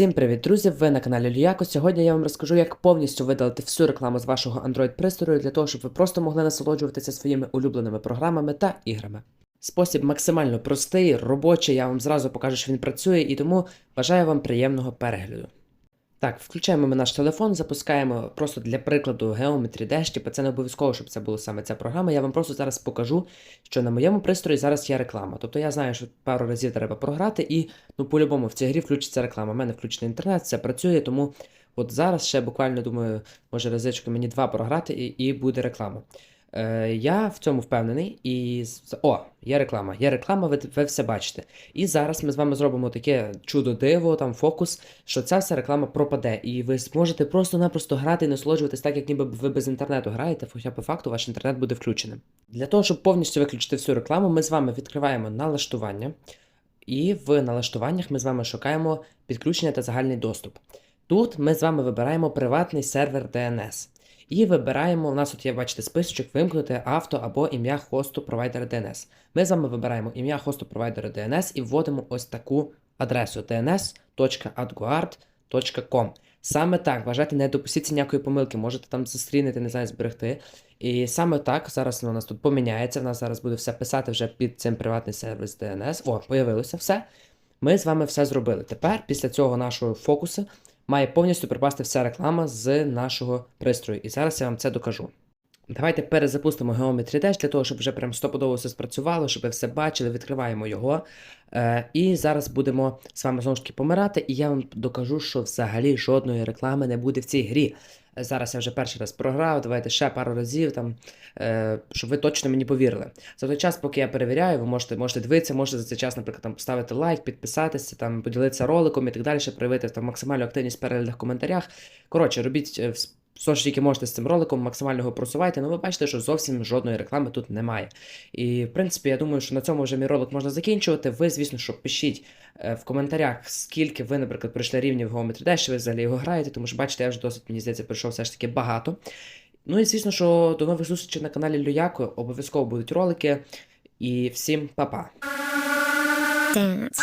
Всім привіт, друзі! Ви на каналі Люяко. Сьогодні я вам розкажу, як повністю видалити всю рекламу з вашого Android пристрою для того, щоб ви просто могли насолоджуватися своїми улюбленими програмами та іграми. Спосіб максимально простий, робочий, я вам зразу покажу, що він працює, і тому бажаю вам приємного перегляду. Так, включаємо ми наш телефон, запускаємо просто для прикладу Geometry Dash, типу це не обов'язково, щоб це була саме ця програма. Я вам просто зараз покажу, що на моєму пристрої зараз є реклама. Тобто я знаю, що пару разів треба програти, і ну по-любому в цій грі включиться реклама. У мене включений інтернет, все працює, тому от зараз ще буквально думаю, може разичку мені два програти і, і буде реклама. Е, я в цьому впевнений, і о, є реклама, є реклама, ви, ви все бачите. І зараз ми з вами зробимо таке чудо диво, там фокус, що ця вся реклама пропаде, і ви зможете просто-напросто грати і насолоджуватись так, як ніби ви без інтернету граєте, хоча по факту ваш інтернет буде включеним. Для того, щоб повністю виключити всю рекламу, ми з вами відкриваємо налаштування, і в налаштуваннях ми з вами шукаємо підключення та загальний доступ. Тут ми з вами вибираємо приватний сервер DNS. І вибираємо, у нас тут є, бачите, списочок вимкнути авто або ім'я хосту провайдера DNS. Ми з вами вибираємо ім'я хосту провайдера DNS і вводимо ось таку адресу dns.adguard.com. Саме так, вважайте, не допустіться ніякої помилки, можете там застрінити, не знаю, зберегти. І саме так, зараз у нас тут поміняється, в нас зараз буде все писати вже під цим приватний сервіс DNS. О, появилося все. Ми з вами все зробили. Тепер, після цього нашого фокусу, має повністю пропасти вся реклама з нашого пристрою. І зараз я вам це докажу. Давайте перезапустимо Geometry Dash для того, щоб вже прям стопудово все спрацювало, щоб ви все бачили, відкриваємо його. Е, і зараз будемо з вами знову ж таки помирати, і я вам докажу, що взагалі жодної реклами не буде в цій грі. Е, Зараз я вже перший раз програв, давайте ще пару разів, там, е, щоб ви точно мені повірили. За той час, поки я перевіряю, ви можете, можете дивитися, можете за цей час, наприклад, там, поставити лайк, підписатися, там, поділитися роликом і так далі, проявити там, максимальну активність в переглядах коментарях. Коротше, робіть що ж тільки можете з цим роликом, максимально його просувайте, але ну, ви бачите, що зовсім жодної реклами тут немає. І, в принципі, я думаю, що на цьому вже мій ролик можна закінчувати. Ви, звісно, що пишіть е, в коментарях, скільки ви, наприклад, пройшли рівнів в Geometry Dash, ви взагалі його граєте, тому що бачите, я вже досить, мені здається, пройшов все ж таки багато. Ну і звісно, що до нових зустрічей на каналі Люяко. Обов'язково будуть ролики. І всім па-па! Dance.